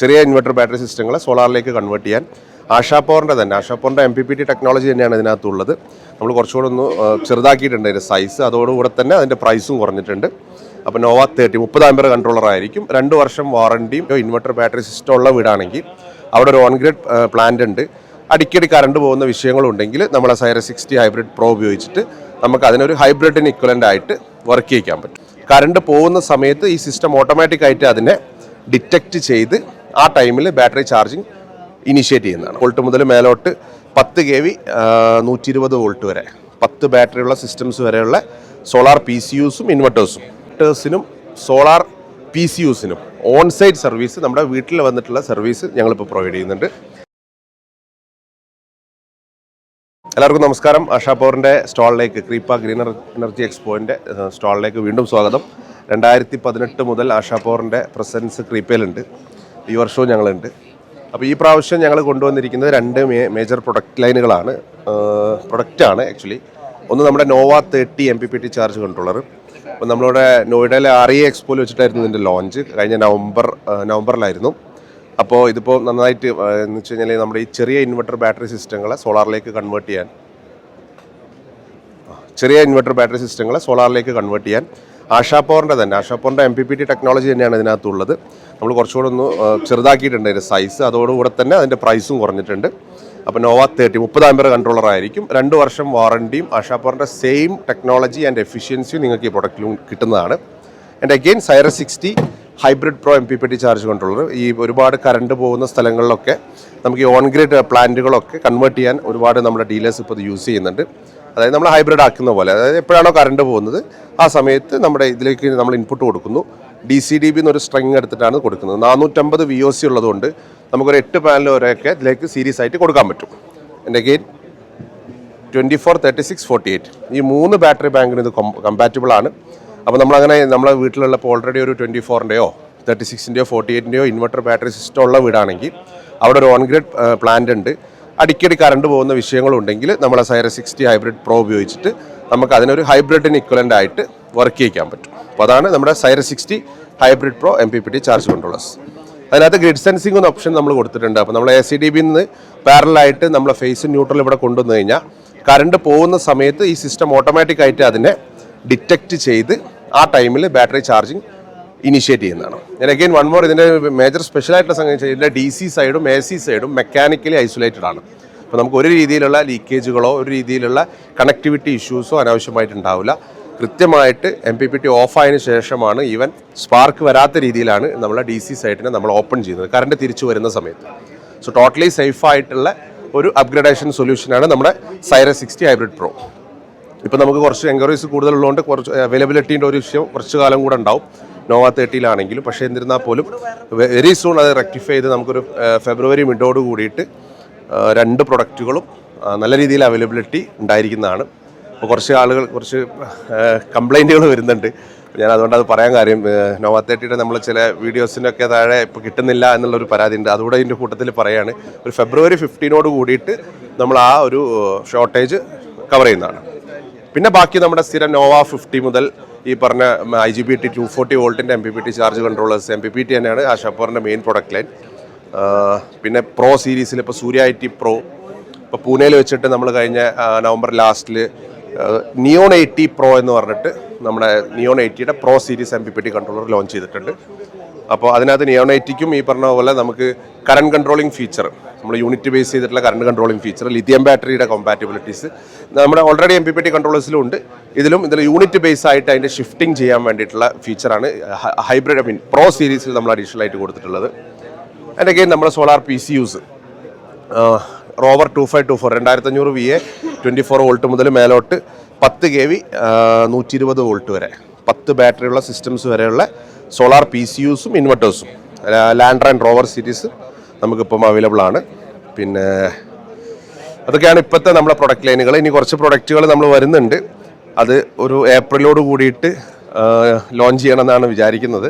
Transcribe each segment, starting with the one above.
ചെറിയ inverter battery സിസ്റ്റങ്ങളെ സോളാറിലേക്ക് convert ചെയ്യാൻ ആഷാ പവറിന്റെ തന്നെ. ആഷാ പവറിന്റെ M P P T technology തന്നെയാണ് ഇതിനകത്തുള്ളത്. നമ്മൾ കുറച്ചുകൂടെ ഒന്ന് ചെറുതാക്കിയിട്ടുണ്ട് അതിന്റെ സൈസ് അതോടുകൂടെ തന്നെ അതിന്റെ പ്രൈസും കുറഞ്ഞിട്ടുണ്ട്. അപ്പോൾ നോവ തേർട്ടി മുപ്പത് ആമ്പർ കൺട്രോളർ ആയിരിക്കും. രണ്ട് വർഷം വാറണ്ടിയും ഇൻവെർട്ടർ ബാറ്ററി സിസ്റ്റം ഉള്ള വീടാണെങ്കിൽ അവിടെ ഒരു ഓൺ ഗ്രിഡ് പ്ലാന്റ് ഉണ്ട്. അടിക്കടി കറണ്ട് പോകുന്ന വിഷയങ്ങളുണ്ടെങ്കിൽ നമ്മൾ സൈറ സിക്സ്റ്റി ഹൈബ്രിഡ് പ്രോ ഉപയോഗിച്ചിട്ട് നമുക്ക് അതിനൊരു ഹൈബ്രിഡിന് ഇക്വലന്റ് ആയിട്ട് വർക്ക് ചെയ്യിക്കാൻ പറ്റും. കറണ്ട് പോകുന്ന സമയത്ത് ഈ സിസ്റ്റം ഓട്ടോമാറ്റിക്കായിട്ട് അതിനെ ഡിറ്റക്റ്റ് ചെയ്ത് ആ ടൈമിൽ ബാറ്ററി ചാർജിങ് ഇനിഷ്യേറ്റ് ചെയ്യുന്നതാണ്. വോൾട്ട് മുതൽ മേലോട്ട് പത്ത് കെ വി നൂറ്റി ഇരുപത് വോൾട്ട് വരെ. പത്ത് ബാറ്ററിയുള്ള സിസ്റ്റംസ് വരെയുള്ള സോളാർ പി സി യുസും ഇൻവെർട്ടേഴ്സും. ഇൻവെർട്ടേഴ്സിനും സോളാർ പി സി യുസിനും ഓൺ സൈറ്റ് സർവീസ് നമ്മുടെ വീട്ടിൽ വന്നിട്ടുള്ള സർവീസ് ഞങ്ങളിപ്പോൾ പ്രൊവൈഡ് ചെയ്യുന്നുണ്ട്. എല്ലാവർക്കും നമസ്കാരം. ആഷാ പവറിന്റെ സ്റ്റാളിലേക്ക് ക്രീപ്പ ഗ്രീൻ എനർജി എക്സ്പോയിന്റെ സ്റ്റാളിലേക്ക് വീണ്ടും സ്വാഗതം. രണ്ടായിരത്തി പതിനെട്ട് മുതൽ ആഷാ പവറിന്റെ പ്രസൻസ് ക്രീപ്പയിലുണ്ട്. ഈ വർഷവും ഞങ്ങളുണ്ട്. അപ്പോൾ ഈ പ്രാവശ്യം ഞങ്ങൾ കൊണ്ടുവന്നിരിക്കുന്നത് രണ്ട് മേജർ പ്രൊഡക്റ്റ് ലൈനുകളാണ് പ്രൊഡക്റ്റാണ് ആക്ച്വലി ഒന്ന് നമ്മുടെ Nova thirty M P P T charge controller അപ്പോൾ നമ്മളിവിടെ നോയിഡയിലെ ആർ ഇ എക്സ്പോയിൽ വെച്ചിട്ടായിരുന്നു ഇതിന്റെ ലോഞ്ച് കഴിഞ്ഞ നവംബർ നവംബറിലായിരുന്നു. അപ്പോൾ ഇതിപ്പോൾ നന്നായിട്ട് എന്ന് വെച്ച് കഴിഞ്ഞാൽ നമ്മുടെ ഈ ചെറിയ ഇൻവെർട്ടർ ബാറ്ററി സിസ്റ്റങ്ങളെ സോളാറിലേക്ക് കൺവേർട്ട് ചെയ്യാൻ. ചെറിയ ഇൻവെർട്ടർ ബാറ്ററി സിസ്റ്റങ്ങളെ സോളാറിലേക്ക് കൺവേർട്ട് ചെയ്യാൻ. ആഷാ പവറിന്റെ തന്നെ. ആഷാപ്പോറിന്റെ M P P T technology തന്നെയാണ് ഇതിനകത്തുള്ളത്. നമ്മൾ കുറച്ചുകൂടെ ഒന്ന് ചെറുതാക്കിയിട്ടുണ്ട് അതിന്റെ സൈസ് അതോടുകൂടെ തന്നെ അതിന്റെ പ്രൈസും കുറഞ്ഞിട്ടുണ്ട്. അപ്പോൾ നോവ തേർട്ടി മുപ്പത് ആമ്പർ കൺട്രോളർ ആയിരിക്കും. രണ്ട് വർഷം വാറണ്ടിയും ആഷാപ്പോറിന്റെ സെയിം ടെക്നോളജി ആൻഡ് എഫിഷ്യൻസിയും നിങ്ങൾക്ക് ഈ പ്രൊഡക്റ്റിലും കിട്ടുന്നതാണ്. And again Saira sixty hybrid pro M P P T charge controller ഈ ഒരുപാട് കറണ്ട് പോകുന്ന സ്ഥലങ്ങളിലൊക്കെ നമുക്ക് ഈ ഓൺ ഗ്രിഡ് പ്ലാന്റുകളൊക്കെ കൺവേർട്ട് ചെയ്യാൻ ഒരുപാട് നമ്മുടെ ഡീലേഴ്സ് ഇപ്പോൾ ഇത് യൂസ് ചെയ്യുന്നുണ്ട്. അതായത് നമ്മൾ ഹൈബ്രിഡ് ആക്കുന്ന പോലെ. അതായത് എപ്പോഴാണോ കറണ്ട് പോകുന്നത് ആ സമയത്ത് നമ്മുടെ ഇതിലേക്ക് നമ്മൾ ഇൻപുട്ട് കൊടുക്കുന്നു. ഡി സി ഡി ബി എന്നൊരു സ്ട്രിങ് എടുത്തിട്ടാണ് കൊടുക്കുന്നത്. നാനൂറ്റമ്പത് വി ഒ സി ഉള്ളതുകൊണ്ട് നമുക്കൊരു എട്ട് പാനൽ വരെയൊക്കെ ഇതിലേക്ക് സീരീസ് ആയിട്ട് കൊടുക്കാൻ പറ്റും. എന്റെ again twenty four thirty six forty eight ഈ മൂന്ന് ബാറ്ററി ബാങ്കിന് ഇത് കമ്പാറ്റബിൾ ആണ്. അപ്പോൾ നമ്മളങ്ങനെ നമ്മളെ വീട്ടിലുള്ളപ്പോൾ ഓൾറെഡി ഒരു ട്വന്റി ഫോറിന്റെയോ തേർട്ടി സിക്സിന്റെയോ ഫോർട്ടി എയ്റ്റിന്റെയോ ഇൻവെർട്ടർ ബാറ്ററി സിസ്റ്റം ഉള്ള വീടാണെങ്കിൽ അവിടെ ഒരു ഓൺ ഗ്രിഡ് പ്ലാന്റ് ഉണ്ട്. അടിക്കടി കറണ്ട് പോകുന്ന വിഷയങ്ങളുണ്ടെങ്കിൽ നമ്മളെ സൈറ സിക്സ്റ്റി ഹൈബ്രിഡ് പ്രോ ഉപയോഗിച്ചിട്ട് നമുക്ക് അതിനൊരു ഹൈബ്രിഡിന് ഇക്വലന്റ് ആയിട്ട് വർക്ക് ചെയ്യിക്കാൻ പറ്റും. അപ്പോൾ അതാണ് നമ്മുടെ Saira sixty hybrid pro M P P T charge controllers അതിനകത്ത് ഗ്രിഡ് സെൻസിങ് എന്ന ഓപ്ഷൻ നമ്മൾ കൊടുത്തിട്ടുണ്ട്. അപ്പോൾ നമ്മൾ എ സി ഡി ബിയിൽ നിന്ന് പാരലായിട്ട് നമ്മളെ ഫേസ് ന്യൂട്രൽ ഇവിടെ കൊണ്ടുവന്നു കഴിഞ്ഞാൽ കറണ്ട് പോകുന്ന സമയത്ത് ഈ സിസ്റ്റം ഓട്ടോമാറ്റിക് ആയിട്ട് അതിനെ ഡിറ്റക്റ്റ് ചെയ്ത് ആ ടൈമിൽ ബാറ്ററി ചാർജിങ് ഇനിഷ്യേറ്റ് ചെയ്യുന്നതാണ്. ഞാൻ അഗെയിൻ വൺ മോർ ഇതിന്റെ മേജർ സ്പെഷ്യലായിട്ടുള്ള സംഗതി ഇതിന്റെ ഡി സി സൈഡും എ സി സൈഡും മെക്കാനിക്കലി ഐസൊലേറ്റഡ് ആണ്. അപ്പോൾ നമുക്ക് ഒരു രീതിയിലുള്ള ലീക്കേജുകളോ ഒരു രീതിയിലുള്ള കണക്ടിവിറ്റി ഇഷ്യൂസോ അനാവശ്യമായിട്ടുണ്ടാവില്ല കൃത്യമായിട്ട് M P P T off ആയതിനു ശേഷമാണ് ഈവൻ സ്പാർക്ക് വരാത്ത രീതിയിലാണ് നമ്മൾ ഡി സി സൈറ്റിനെ നമ്മൾ ഓപ്പൺ ചെയ്യുന്നത്. കറണ്ട് തിരിച്ചു വരുന്ന സമയത്ത്. സോ ടോട്ടലി സേഫ് ആയിട്ടുള്ള ഒരു അപ്ഗ്രഡേഷൻ സൊല്യൂഷനാണ് നമ്മുടെ സൈറ സിക്സ്റ്റി ഹൈബ്രിഡ് പ്രോ ഇപ്പോൾ നമുക്ക് കുറച്ച് എൻക്വയറീസ് കൂടുതലുള്ളതുകൊണ്ട് കുറച്ച് അവൈലബിലിറ്റീന്റെ ഒരു വിഷയം കുറച്ച് കാലം കൂടെ ഉണ്ടാവും. നോവ തേർട്ടിയിലാണെങ്കിലും പക്ഷേ എന്നിരുന്നാൽ പോലും വെരി സൂൺ അത് റെക്ടിഫൈ ചെയ്ത് നമുക്കൊരു ഫെബ്രുവരി മിഡോട് കൂടിയിട്ട് രണ്ട് പ്രൊഡക്റ്റുകളും നല്ല രീതിയിൽ അവൈലബിലിറ്റി ഉണ്ടായിരിക്കുന്നതാണ്. അപ്പോൾ കുറച്ച് ആളുകൾ കുറച്ച് കംപ്ലൈന്റുകൾ വരുന്നുണ്ട്. ഞാൻ അതുകൊണ്ട് അത് പറയാൻ കാര്യം നോവ തേർട്ടിയുടെ നമ്മൾ ചില വീഡിയോസിനൊക്കെ താഴെ ഇപ്പോൾ കിട്ടുന്നില്ല എന്നുള്ളൊരു പരാതി ഉണ്ട്. അതുകൂടെ ഇതിന്റെ കൂട്ടത്തിൽ പറയാണ് ഒരു ഫെബ്രുവരി ഫിഫ്റ്റീനോട് കൂടിയിട്ട് നമ്മൾ ആ ഒരു ഷോർട്ടേജ് കവർ ചെയ്യുന്നതാണ്. പിന്നെ ബാക്കി നമ്മുടെ സ്ഥിരം നോവ ഫിഫ്റ്റി മുതൽ ഈ പറഞ്ഞ I G B T two forty വോൾട്ടിന്റെ M P P T charge controllers M P P T തന്നെയാണ് ആ ഷപ്പറിന്റെ മെയിൻ പ്രൊഡക്റ്റ് ലൈൻ പിന്നെ പ്രോ സീരീസിൽ ഇപ്പോൾ സൂര്യ ഐ ടി പ്രോ ഇപ്പോൾ പൂനെയിൽ വെച്ചിട്ട് നമ്മൾ കഴിഞ്ഞ നവംബർ ലാസ്റ്റിൽ നിയോൺ എയ്റ്റി പ്രോ എന്ന് പറഞ്ഞിട്ട് നമ്മുടെ neon എയ്റ്റിയുടെ pro series M P P T controller launch ചെയ്തിട്ടുണ്ട്. അപ്പോൾ അതിനകത്ത് നിയോണൈറ്റിക്കും ഈ പറഞ്ഞ പോലെ നമുക്ക് കറണ്ട് കൺട്രോളിംഗ് ഫീച്ചർ നമ്മൾ യൂണിറ്റ് ബേസ് ചെയ്തിട്ടുള്ള കറണ്ട് കൺട്രോളിംഗ് ഫീച്ചർ ലിഥിയം ബാറ്ററിയുടെ കോമ്പാറ്റബിലിറ്റീസ് നമ്മുടെ already M P P T കൺട്രോളേഴ്സിലും ഉണ്ട്. ഇതിലും ഇതിൽ യൂണിറ്റ് ബേസ് ആയിട്ട് അതിന്റെ ഷിഫ്റ്റിംഗ് ചെയ്യാൻ വേണ്ടിയിട്ടുള്ള ഫീച്ചറാണ് ഹൈബ്രിഡ് ഐ മീൻ പ്രോ സീരീസിൽ നമ്മൾ അഡീഷണൽ ആയിട്ട് കൊടുത്തിട്ടുള്ളത്. അതിന്റെ കയ്യിൽ നമ്മുടെ solar P C U rover two five two four രണ്ടായിരത്തി അഞ്ഞൂറ് V A twenty four volt മുതൽ മേലോട്ട് പത്ത് കെ വി നൂറ്റി ഇരുപത് വോൾട്ട് വരെ പത്ത് ബാറ്ററിയുള്ള സിസ്റ്റംസ് വരെയുള്ള സോളാർ പി സി യൂസും ഇൻവെർട്ടേഴ്സും. ലാൻഡർ ആൻഡ് റോവർ സീരീസ് നമുക്കിപ്പം അവൈലബിൾ ആണ്. പിന്നെ അതൊക്കെയാണ് ഇപ്പോഴത്തെ നമ്മുടെ പ്രൊഡക്റ്റ് ലൈനുകൾ ഇനി കുറച്ച് പ്രൊഡക്റ്റുകൾ നമ്മൾ വരുന്നുണ്ട്. അത് ഒരു ഏപ്രിലോട് കൂടിയിട്ട് ലോഞ്ച് ചെയ്യണമെന്നാണ് വിചാരിക്കുന്നത്.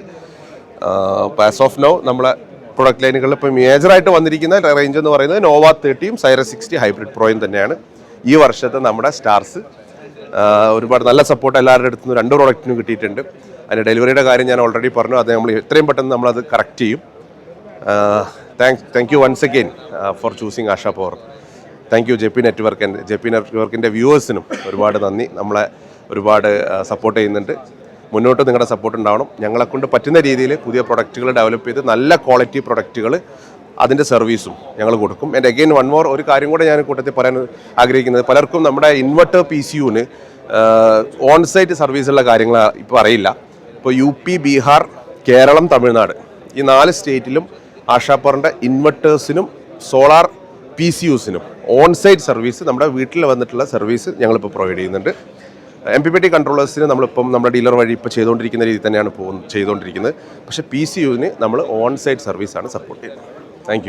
പാസ് ഓഫ് നോ നമ്മളെ പ്രൊഡക്റ്റ് ലൈനുകളിൽ ഇപ്പോൾ മേജറായിട്ട് വന്നിരിക്കുന്ന റേഞ്ച് എന്ന് പറയുന്നത് നോവ തേർട്ടിയും സൈറ സിക്സ്റ്റി ഹൈബ്രിഡ് പ്രോയും തന്നെയാണ്. ഈ വർഷത്തെ നമ്മുടെ സ്റ്റാർസ് ഒരുപാട് നല്ല സപ്പോർട്ട് എല്ലാവരുടെ അടുത്തുനിന്ന് രണ്ട് പ്രൊഡക്റ്റിനും കിട്ടിയിട്ടുണ്ട്. അതിന്റെ ഡെലിവറിയുടെ കാര്യം ഞാൻ ഓൾറെഡി പറഞ്ഞു. അത് നമ്മൾ എത്രയും പെട്ടെന്ന് നമ്മളത് കറക്റ്റ് ചെയ്യും. Thank thank you once again for choosing Asha power thank you J P network J P നെറ്റ്വർക്കിന്റെ വ്യൂവേഴ്സിനും ഒരുപാട് നന്ദി. നമ്മളെ ഒരുപാട് സപ്പോർട്ട് ചെയ്യുന്നുണ്ട്. മുന്നോട്ട് നിങ്ങളുടെ സപ്പോർട്ട് ഉണ്ടാവണം. ഞങ്ങളെ കൊണ്ട് പറ്റുന്ന രീതിയിൽ പുതിയ പ്രൊഡക്റ്റുകൾ ഡെവലപ്പ് ചെയ്ത് നല്ല ക്വാളിറ്റി പ്രൊഡക്റ്റുകൾ അതിന്റെ സർവീസും ഞങ്ങൾ കൊടുക്കും. എന്റെ അഗെയിൻ വൺ മോർ ഒരു കാര്യം കൂടെ ഞാൻ കൂട്ടത്തിൽ പറയാൻ ആഗ്രഹിക്കുന്നത്. പലർക്കും നമ്മുടെ ഇൻവെർട്ടർ പി സി യുവിന് ഓൺ സൈറ്റ് സർവീസുള്ള കാര്യങ്ങൾ ഇപ്പോൾ അറിയില്ല. ഇപ്പോൾ യു പി ബീഹാർ കേരളം തമിഴ്നാട് ഈ നാല് സ്റ്റേറ്റിലും ആഷാപ്പറിന്റെ ഇൻവെർട്ടേഴ്സിനും സോളാർ പി സി യുസിനും ഓൺ സൈറ്റ് സർവീസ് നമ്മുടെ വീട്ടിൽ വന്നിട്ടുള്ള സർവീസ് ഞങ്ങളിപ്പോൾ പ്രൊവൈഡ് ചെയ്യുന്നുണ്ട്. എം പി പി ടി കൺട്രോളേഴ്സിന് നമ്മളിപ്പം നമ്മുടെ ഡീലർ വഴി ഇപ്പോൾ ചെയ്തുകൊണ്ടിരിക്കുന്ന രീതി തന്നെയാണ് പോകുന്നത് ചെയ്തുകൊണ്ടിരിക്കുന്നത് പക്ഷേ പി സി യുവിന് നമ്മൾ ഓൺ സൈറ്റ് സർവീസാണ് സപ്പോർട്ട് ചെയ്യുന്നത്. താങ്ക്